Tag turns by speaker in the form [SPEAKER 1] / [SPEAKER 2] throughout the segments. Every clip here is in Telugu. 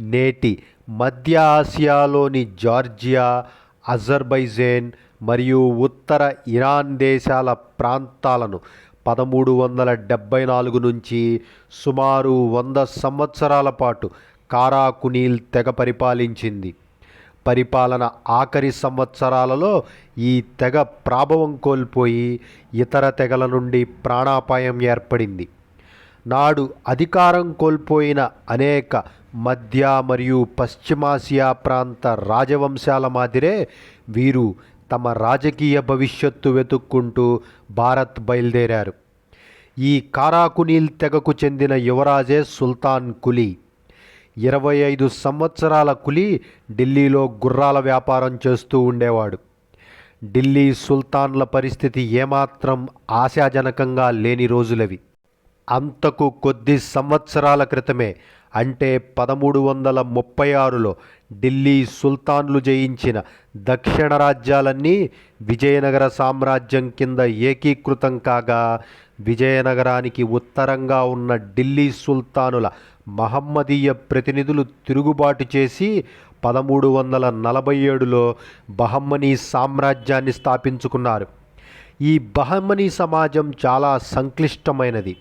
[SPEAKER 1] నేటి మధ్య ఆసియాలోని జార్జియా అజర్బైజాన్ మరియు ఉత్తర ఇరాన్ దేశాల ప్రాంతాలను పదమూడు వందల డెబ్బై నాలుగు నుంచి సుమారు వంద సంవత్సరాల పాటు కారాకునీల్ తెగ పరిపాలించింది. పరిపాలన ఆఖరి సంవత్సరాలలో ఈ తెగ ప్రాభవం కోల్పోయి ఇతర తెగల నుండి ప్రాణాపాయం ఏర్పడింది. నాడు అధికారం కోల్పోయిన అనేక మధ్య మరియు పశ్చిమాసియా ప్రాంత రాజవంశాల మాదిరే వీరు తమ రాజకీయ భవిష్యత్తు వెతుక్కుంటూ భారత్ బయలుదేరారు. ఈ కారాకునీల్ తెగకు చెందిన యువరాజే సుల్తాన్ కులీ. ఇరవై ఐదు సంవత్సరాల కులి ఢిల్లీలో గుర్రాల వ్యాపారం చేస్తూ ఉండేవాడు. ఢిల్లీ సుల్తాన్ల పరిస్థితి ఏమాత్రం ఆశాజనకంగా లేని రోజులవి. అంతకు కొద్ది సంవత్సరాల క్రితమే అంటే పదమూడు వందల ముప్పై ఆరులో ఢిల్లీ సుల్తాన్లు జయించిన దక్షిణ రాజ్యాలన్నీ విజయనగర సామ్రాజ్యం కింద ఏకీకృతం కాగా విజయనగరానికి ఉత్తరంగా ఉన్న ఢిల్లీ సుల్తానుల మహమ్మదీయ ప్రతినిధులు తిరుగుబాటు చేసి పదమూడు వందల నలభై ఏడులో బహమ్మనీ సామ్రాజ్యాన్ని స్థాపించుకున్నారు. ఈ బహమ్మనీ సమాజం చాలా సంక్లిష్టమైనది.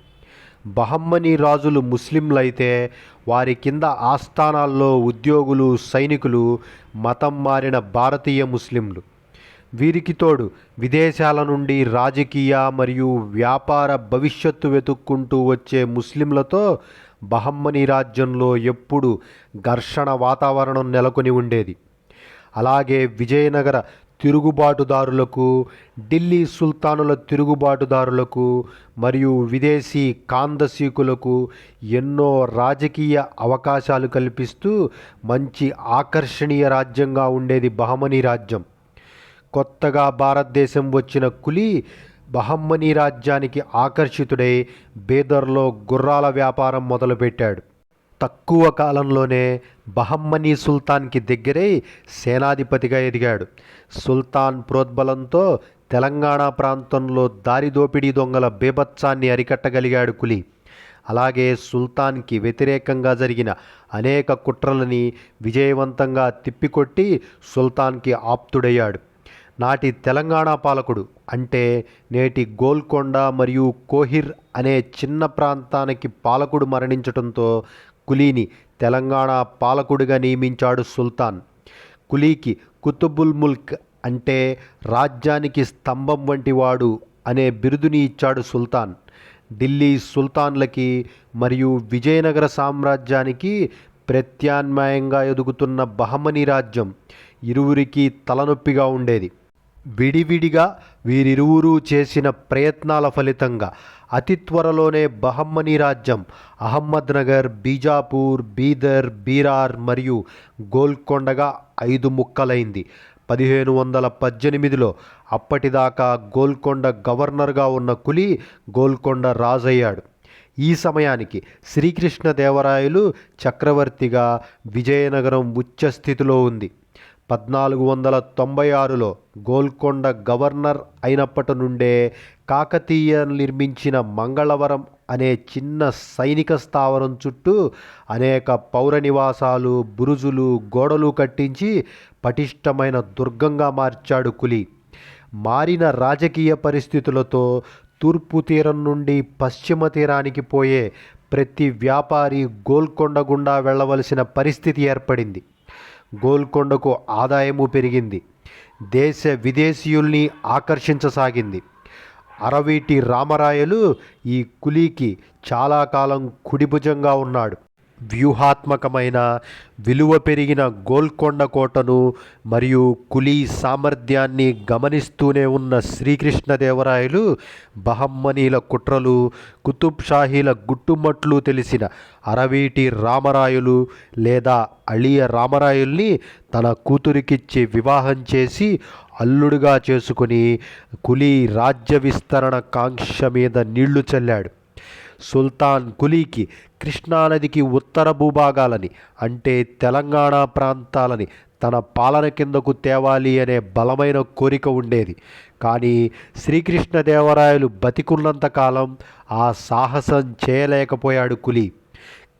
[SPEAKER 1] బహమ్మనీ రాజులు ముస్లింలైతే వారి కింద ఆస్థానాల్లో ఉద్యోగులు సైనికులు మతం మారిన భారతీయ ముస్లింలు. వీరికి తోడు విదేశాల నుండి రాజకీయ మరియు వ్యాపార భవిష్యత్తు వెతుక్కుంటూ వచ్చే ముస్లింలతో బహమ్మనీ రాజ్యంలో ఎప్పుడు ఘర్షణ వాతావరణం నెలకొని ఉండేది. అలాగే విజయనగర తిరుగుబాటుదారులకు ఢిల్లీ సుల్తానుల తిరుగుబాటుదారులకు మరియు విదేశీ కాందసీకులకు ఎన్నో రాజకీయ అవకాశాలు కల్పిస్తూ మంచి ఆకర్షణీయ రాజ్యంగా ఉండేది బహమనీ రాజ్యం. కొత్తగా భారతదేశం వచ్చిన కులి బహమ్మనీ రాజ్యానికి ఆకర్షితుడై బీదర్లో గుర్రాల వ్యాపారం మొదలుపెట్టాడు. తక్కువ కాలంలోనే బహమ్మనీ సుల్తాన్కి దగ్గరై సేనాధిపతిగా ఎదిగాడు. సుల్తాన్ ప్రోద్బలంతో తెలంగాణ ప్రాంతంలో దారిదోపిడీ దొంగల బీభత్సాన్ని అరికట్టగలిగాడు కులీ. అలాగే సుల్తాన్కి వ్యతిరేకంగా జరిగిన అనేక కుట్రలని విజయవంతంగా తిప్పికొట్టి సుల్తాన్కి ఆప్తుడయ్యాడు. నాటి తెలంగాణ పాలకుడు అంటే నేటి గోల్కొండ మరియు కోహిర్ అనే చిన్న ప్రాంతానికి పాలకుడు మరణించడంతో కులీని తెలంగాణ పాలకుడిగా నియమించాడు సుల్తాన్. కులీకి కుతుబుల్ ముల్క్ అంటే రాజ్యానికి స్తంభం వంటి వాడు అనే బిరుదుని ఇచ్చాడు సుల్తాన్. ఢిల్లీ సుల్తాన్లకి మరియు విజయనగర సామ్రాజ్యానికి ప్రత్యామ్నాయంగా ఎదుగుతున్న బహమనీ రాజ్యం ఇరువురికి తలనొప్పిగా ఉండేది. విడివిడిగా వీరిరువురు చేసిన ప్రయత్నాల ఫలితంగా అతి త్వరలోనే బహమ్మనీ రాజ్యం అహ్మద్నగర్ బీజాపూర్ బీదర్ బీరార్ మరియు గోల్కొండగా ఐదు ముక్కలైంది. పదిహేను వందల పద్దెనిమిదిలో అప్పటిదాకా గోల్కొండ గవర్నర్గా ఉన్న కులి గోల్కొండ రాజయ్యాడు. ఈ సమయానికి శ్రీకృష్ణదేవరాయలు చక్రవర్తిగా విజయనగరం ఉచ్చస్థితిలో ఉంది. పద్నాలుగు వందల తొంభై ఆరులో గోల్కొండ గవర్నర్ అయినప్పటి నుండే కాకతీయ నిర్మించిన మంగళవరం అనే చిన్న సైనిక స్థావరం చుట్టూ అనేక పౌర నివాసాలు బురుజులు గోడలు కట్టించి పటిష్టమైన దుర్గంగా మార్చాడు కులి. మారిన రాజకీయ పరిస్థితులతో తూర్పు తీరం నుండి పశ్చిమ తీరానికి పోయే ప్రతి వ్యాపారి గోల్కొండ గుండా వెళ్ళవలసిన పరిస్థితి ఏర్పడింది. గోల్కొండకు ఆదాయము పెరిగింది. దేశ విదేశీయుల్ని ఆకర్షించసాగింది. అరవీటి రామరాయలు ఈ కులీకి చాలా కాలం కుడిభుజంగా ఉన్నాడు. వ్యూహాత్మకమైన విలువ పెరిగిన గోల్కొండ కోటను మరియు కులీ సామర్థ్యాన్ని గమనిస్తూనే ఉన్న శ్రీకృష్ణదేవరాయలు బహమ్మనీల కుట్రలు కుతుబ్ షాహీల గుట్టుమట్లు తెలిసిన అరవీటి రామరాయులు లేదా అళియ రామరాయుల్ని తన కూతురికిచ్చి వివాహం చేసి అల్లుడుగా చేసుకుని కులీ రాజ్య విస్తరణ కాంక్ష మీద నీళ్ళు చల్లాడు. సుల్తాన్ కులీకి కృష్ణానదికి ఉత్తర భూభాగాలని అంటే తెలంగాణ ప్రాంతాలని తన పాలన కిందకు తేవాలి అనే బలమైన కోరిక ఉండేది. కానీ శ్రీకృష్ణదేవరాయలు బతికున్నంత కాలం ఆ సాహసం చేయలేకపోయాడు కులి.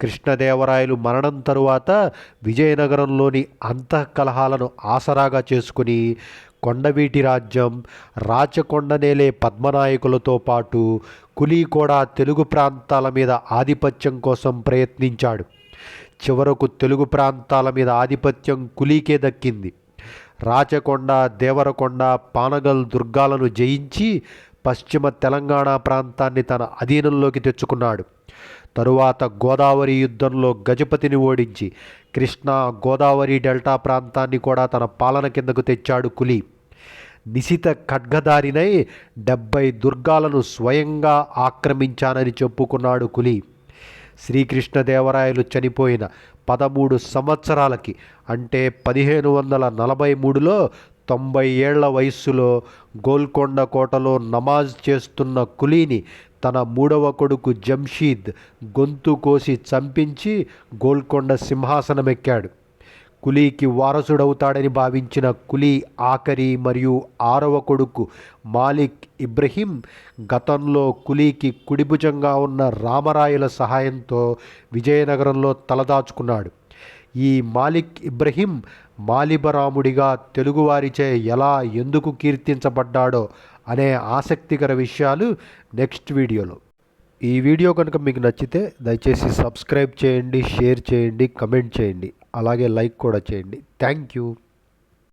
[SPEAKER 1] కృష్ణదేవరాయలు మరణం తరువాత విజయనగరంలోని అంతఃకలహాలను ఆసరాగా చేసుకుని కొండవీటి రాజ్యం రాచకొండనేలే పద్మనాయకులతో పాటు కులీ కూడా తెలుగు ప్రాంతాల మీద ఆధిపత్యం కోసం ప్రయత్నించాడు. చివరకు తెలుగు ప్రాంతాల మీద ఆధిపత్యం కులీకే దక్కింది. రాచకొండ దేవరకొండ పానగల్ దుర్గాలను జయించి పశ్చిమ తెలంగాణ ప్రాంతాన్ని తన అధీనంలోకి తెచ్చుకున్నాడు. తరువాత గోదావరి యుద్ధంలో గజపతిని ఓడించి కృష్ణా గోదావరి డెల్టా ప్రాంతాన్ని కూడా తన పాలన కిందకు తెచ్చాడు కులి. నిశిత ఖడ్గదారినై డెబ్బై దుర్గాలను స్వయంగా ఆక్రమించానని చెప్పుకున్నాడు కులి. శ్రీకృష్ణదేవరాయలు చనిపోయిన పదమూడు సంవత్సరాలకి అంటే పదిహేను వందల నలభై మూడులో తొంభై ఏళ్ళ వయస్సులో గోల్కొండ కోటలో నమాజ్ చేస్తున్న కులీని తన మూడవ కొడుకు జంషీద్ గొంతు కోసి చంపించి గోల్కొండ సింహాసనమెక్కాడు. కులీకి వారసుడవుతాడని భావించిన కులీ ఆఖరి మరియు ఆరవ కొడుకు మాలిక్ ఇబ్రహీం గతంలో కులీకి కుడిభుజంగా ఉన్న రామరాయల సహాయంతో విజయనగరంలో తలదాచుకున్నాడు. ఈ మాలిక్ ఇబ్రహీం మాలిబరాముడిగా తెలుగువారిచే ఎలా ఎందుకు కీర్తించబడ్డాడో అనే ఆసక్తికర విషయాలు నెక్స్ట్ వీడియోలో. ఈ వీడియో కనుక మీకు నచ్చితే దయచేసి సబ్స్క్రైబ్ చేయండి షేర్ చేయండి కమెంట్ చేయండి. అలాగే లైక్ కూడా చేయండి. Thank you.